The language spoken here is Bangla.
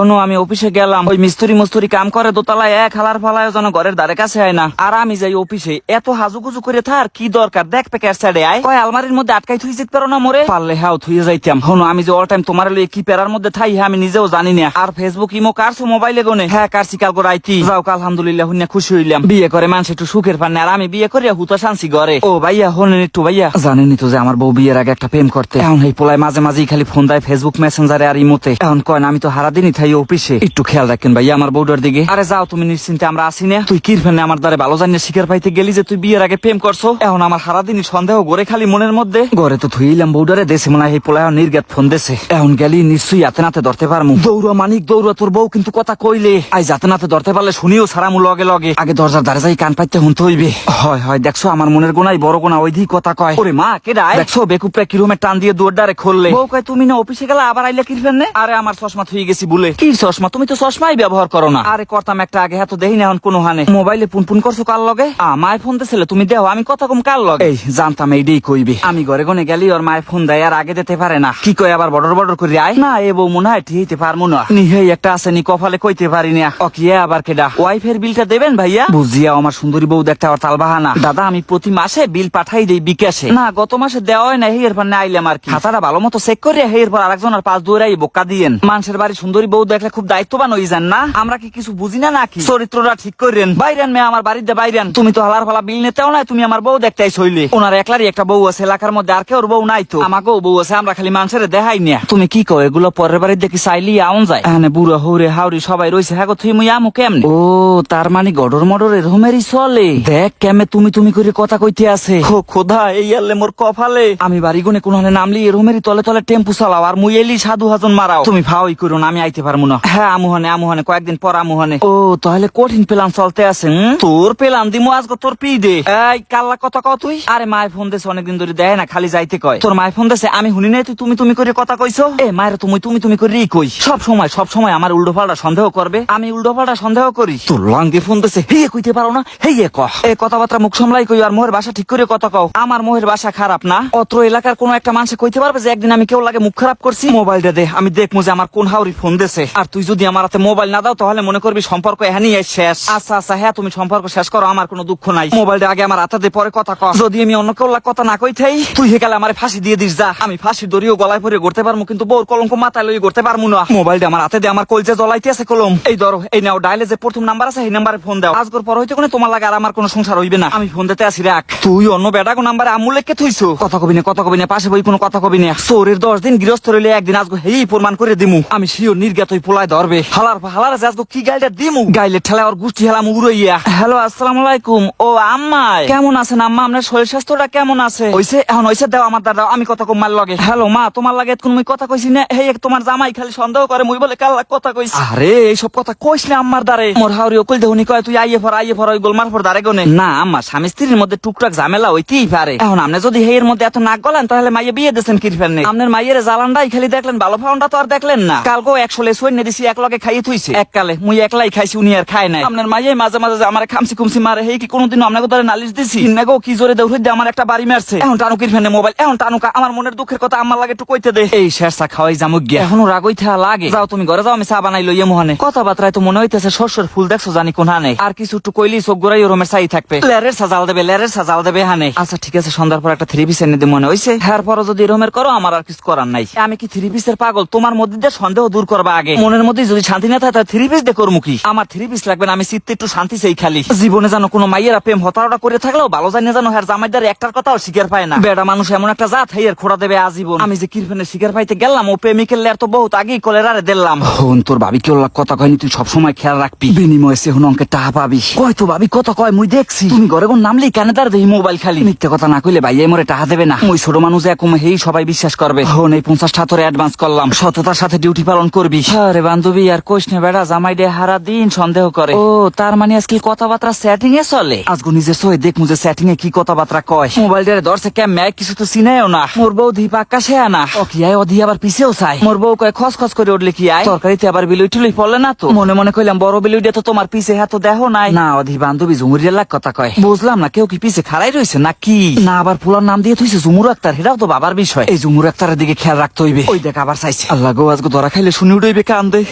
শোনো, আমি অফিসে গেলাম। ওই মিস্ত্রি মুস্তুরি কাম করে দোতলায় এক হালার ফালায় যেন ঘরের ধারে কাছে হয় না। আর আমি যাই অফিসে, এত হাজু হাজুগুজু করে থার কি দরকার? দেখ প্যাকের সাইডে আয়। কয়, আলমারির মধ্যে আটকাই থুই যেতে পারো না মোরে? পারলে হ্যাঁ থুয়ে যাইতাম। শোনো, আমি যে অল টাইম তোমার কি প্যারার মধ্যে থাই হ্যাঁ আমি নিজেও জানি না। আর ফেসবুক ইমো কারছো মোবাইলে গনে? হ্যাঁ কারছি কাল করে আইতি যাও আলহামদুলিল্লাহ হুন্না খুশি হইলাম। বিয়ে করে মানুষ একটু সুখের পান আর আমি বিয়ে করিয়া হুতা শান্তি ঘরে। ও ভাইয়া হলেন একটু ভাইয়া। জানেনি তো যে আমার বউ বিয়ের আগে একটা প্রেম করতে। এখন এই পোলায় মাঝে মাঝেই খালি ফোন দেয় ফেসবুক মেসেঞ্জারে আর ইমোতে এখন কয় না, আমি তো হারা দিনই থাই অফিসে একটু খেয়াল রাখেন ভাইয়া আমার বউটার দিকে। আরে যাও তুমি নিশ্চিন্তে আমরা আসি না। তুই কির ফেনে আমার দ্বারে ভালো জানিয়ে শিকার পাইতে গেলি যে তুই বিয়ের আগে প্রেম করছ? এখন আমার সারা দিনই সন্দেহ গড়ে খালি মনের মধ্যে। ঘরে তো থুইলাম বউডারে দেশে মনে হয় পোলায় নির্গাত ফোন দেশে এখন গেলি নিশ্চয়ই হাতে নাতে ধরতে পারমু। দৌড়া মানিক দৌড়া তোর বউ কিন্তু কথা কইলে। আই যাতে নাতে ধরতে পারলে শুনিও সারামু লগে লগে। আগে দরজার দ্বারে যাই কান পাইতে হুনতে হইবে। হয় হয় দেখছ আমার মনের গোনাই বড় গোনা ওই দিই কথা কয়। ওরে মা কে ডায় দেখছ বেকুপটা কিরুমে টান দিয়ে দুয়ার দ্বারে খুললে। বউ কয় তুমি না অফিসে গেলে আবার আইলে কি ফেলনে? আরে আমার চশমা থুই গেছি বলে। কি চশমা? তুমি তো চশমাই ব্যবহার করো না। আরে করতাম একটা আগে হ্যাঁ তো দেহি না এখন কোনো হানে। মোবাইলে পুন পুন করছ কার লগে? আমায় ফোন দিছিলে তুমি দেও আমি কথা কম কার লগে? এই জানতাম এইটাই কইবে। আমি ঘরে গনে গেলি ওর মায়ের ফোন দেয় আর আগে দিতে পারে না। কি কয় আবার বড়র বড়র করে আয়? না এ বউ মনে হয় ঠিকইতে পারমু না। নিহেই একটা আছে নি কপালে কইতে পারি না। ও কি আবার কেডা? ওয়াইফের বিলটা দেবেন ভাইয়া? বুঝিয়া আমার সুন্দরী বউ দেখতে আমার তাল বাহানা। দাদা আমি প্রতি মাসে বিল পাঠাই দেই বিকাশে। না গত মাসে দেওয়া হয় না হেয়ের পর না আইলাম আর কি। খাতাটা ভালো মতো চেক করে হেয়ের পর আরেকজন আর পাঁচ দুয়ারাই বোকা দিয়েন মানুষের বাড়ি সুন্দরী বউ দেখলে খুব দায়িত্ববান হয়ে যান, না? আমরা কি কিছু বুঝি না নাকি? চরিত্রটা ঠিক করেন। বাইরেন মেয়ে আমার বাড়িতে বাইরেন। তুমি তো হালার ফালা বিল নিতেও নাই, তুমি আমার বউ দেখতে হইলে ওনার একলারই একটা বউ আছে, এলাকার মধ্যে আর কেউ বউ নাই তো। আমাকেও বউ আছে, আমরা খালি মানুষের দেখাই না তুমি কি কো এগুলো পরের বাড়ির দেখি চাইলি আউন যায়। এখানে বুড়ো হৌরে হাউরি সবাই রয়েছে হ্যাঁ তুই মুই আমু কেমনে? ও, তার মানে গডর মডর এরকমেরই চলে। দেখ কেমনে তুমি তুমি করে কথা কইতে আছে। খো খোদা, এই আলে মোর কপালে। আমি বাড়ি গুনে কোন নামলি এরকমেরই তলে তলে টেম্পু চালাও, আর মুই এলি সাধু হাজন মারাও। তুমি ভাওই করো না, আমি আইতে পারব না হ্যাঁ আমুহানে আমুহানে কয়েকদিন পর আমুহানে ও তাহলে কঠিন প্ল্যান চলতে আছে তোর প্ল্যান দিমু আজকে তোর পি দে এই কাল্লা কথা কও তুই? আরে মায়ের ফোন দেছে অনেকদিন ধরে দেয় না খালি যাইতে কয়। তোর মায়ের ফোন দেছে? আমি শুনি নাই তুই তুমি তুমি করে কথা কইছো? এ মায়ের তুমি তুমি তুমি করে কই। সব সময় সব সময় আমার উল্টো পাল্টা সন্দেহ করবে। আমি উল্টো পাল্টা সন্দেহ করি। তোর লাঙ্গে ফোন দেছে হে কইতে পারো না? হে কহ এ কথাবার্তা মুখ সামলাই কই আর মোহের বাসা ঠিক করে কথা কও। আমার মোহের বাসা খারাপ না। অত্র এলাকার কোন একটা মানুষ কইতে পারবে যে একদিন আমি কেউ লাগে মুখ খারাপ করছি? মোবাইলটা দে আমি দেখব যে আমার কোন হাউরি ফোন দেছে। আর তুই যদি আমার হাতে মোবাইল না দাও তাহলে মনে করবি সম্পর্ক এখানেই শেষ। আচ্ছা আচ্ছা হ্যাঁ তুমি সম্পর্ক শেষ করো আমার কোনো দুঃখ নাই। মোবাইলটা আগে আমার হাতে পরে কথা কর যদি আমি অন্য কেউ কথা না কই থাই তুই হেকালে আমার ফাঁসি দিয়ে দিস যা। আমি ফাঁসি দড়িও গলায় পরে করতে পারব কিন্তু বউর কলঙ্ক মাথায় লই করতে পারব না। মোবাইলটা আমার হাতে দে আমার কলজে জ্বলাইতে আছে কলম। এই ধরো এই নাও ডাইলে যে প্রথম নাম্বার আছে এই নাম্বারে ফোন দাও। আজকের পর হইতে কোনো তোমার লাগে আর আমার কোনো সংসার হইবে না। আমি ফোন দিতে আসি রাখ। তুই অন্য বেটা কোন নাম্বারে আমুলেকে থুইছো। কথা কবি না কথা কবি না পাশে বই কোনো কথা কবি না। চোরের দশ দিন গৃহস্থ রইলে একদিন আজকে হেই প্রমাণ করে দিমু। আমি শিওর নির্গাত হই পোলায় ধরবে। হালার হালার আজকে কি গাইলটা দিমু? গাইলে ঠেলা ওর গুষ্টি হেলাম উড়াইয়া। হ্যালো আসসালামু আলাইকুম। ও আম্মাই। কেমন আছেন আম্মা? আপনার শরীর স্বাস্থ্যটা কেমন আছে? হইছে এখন হইছে দাও আমার দাদা আমি কথা কম মার লগে। হ্যালো মা তোমার লাগে কোন মুই কথা কইছি না হেই তোমার জামাই খালি সন্দেহ করে মুই বলে কাল কথা কইছি? আরে এইসব কথা কইস না আম্মার দারে। মোর হাউরি অকল দেহুনি কয় তুই আইয়ে ফর আইয়ে ফর ওই গোলমার ফর দারে গনে। না আম্মা স্বামী স্ত্রীর মধ্যে টুকটাক ঝামেলা হইতেই পারে। এখন আপনি যদি হেয়ের মধ্যে এত নাক গলান তাহলে মাইয়ে বিয়ে দিয়েছেন কি ফেলনে আপনার মাইয়ের জালানটাই খালি দেখলেন ভালো ফাউন্ডা তো আর দেখলেন না। কালকে একশো লে সৈন্য দিছি এক লগে খাইয়ে থুইছে। এক কালে মুই একলাই খাইছি উনি আর খায় নাই। আপনার মাইয়ে মাঝে মাঝে আমার খামসি খুমসি মারে হেই কি কোনোদিন আপনাকে ধরে নালিশ দিছি? না কি জোরে দৌড়ে দিয়ে আমার একটা বাড়ি মারছে। এখন টানুকির ফেনে মোবাইল এখন টানুকা আমার মনের দুঃখের কথা আমার লাগে একটু কইতে দে। এই শেরসা খাওয়াই জামুক গিয়া। এখনও রাগই থা লাগে। যাও তুমি ঘরে যাও আমি চা বানাই লইয়ে মোহনে। কথাবার্তায় তো মনে হইতেছে শস্যের ফুল দেখছ জানি কোন হানে। আর কিছু একটু কইলি চোখ গোড়াই ওরমের চাই থাকবে। লেরের সাজাল দেবে লেরের সাজাল দেবে হানে। আচ্ছা ঠিক আছে সন্ধ্যার পর একটা থ্রি পিস এনে দিয়ে মনে হইছে। হ্যার পর যদি এরমের করো আমার আর কিছু করার নাই। আমি কি থ্রি পিসের পাগল? তোমার মধ্যে দিয়ে সন্দেহ দূর করবা আগে মনের মধ্যে যদি শান্তি না থাকে তাহলে থ্রি পিস দিয়ে করব কি আমার থ্রি পিস লাগবে না আমি চিত্তে একটু শান্তি চাই খালি। জীবনে জানো কোনো মাইয়েরা প্রেম হতারটা করে থাকলেও ভালো জানি জানো হ্যার জামাইদার একটার কথাও শিকার পায় না। বেড়া মানুষ এমন একটা জাত হেয়ের খোড়া দেবে আজীবন। আমি যে কিরফেনের শিকার পাইতে গেলাম ও প্রেমিকের লেয়ার তো বহুত আগেই কলেরারে দিলাম। হন তোর ভাবি কেউ কথা কয়নি? তুই সবসময় খেয়াল রাখবি। বিনিময়ে সে হন অঙ্কে টাকা পাবি। কয় তো ভাবি কত কয় মুই দেখছি। তুমি ঘরে কোন নামলেই কানে তার দেখি মোবাইল খালি। মিথ্যে কথা না কইলে ভাই মরে টাকা দেবে না। মুই ছোট মানুষ একম হেই সবাই বিশ্বাস করবে। হন এই পঞ্চাশ টাকা অ্যাডভান্স করলাম। সততার সাথে ডিউটি পালন করবি। আরে বান্ধবী আর কোশ নে বেড়া জামাই ডে হারা দিন সন্দেহ করে। ও তার মানে আজকে কথাবার্তা সেটিং এ চলে? আজগো নিজে সই দেখ মুজে সেটিং এ কি কথাবার্তা কয়। মোবাইল ডে ধরছে কেম ম্যাক কিছু তো চিনাইও না। মোর বউ ধীপ আকাশে আনা। আয় অধি আবার পিছেও চাই মোর বউ কয় খস খস করে উঠলে কি আয়? তরকারিতে আবার বিলুই টুলুই পড়লে না তো? মনে মনে কইলাম বড় বিলুইটা তো তোমার পিছে হ্যাঁ তো দেহ নাই। না অধি বান্ধবী ঝুমুরিয়া লাগ কথা কয়। বুঝলাম না কেউ কি পিছে খাড়াই রয়েছে না কি? না আবার ফুলার নাম দিয়ে থইছে ঝুমুর আক্তার এটাও তো বাবার বিষয়। এই ঝুমুর আক্তারের দিকে খেয়াল রাখতে হইবে। ওই দেখ আবার চাইছে। আল্লাহ গো আজকে ধরা খাইলে শুনি উঠইবে দে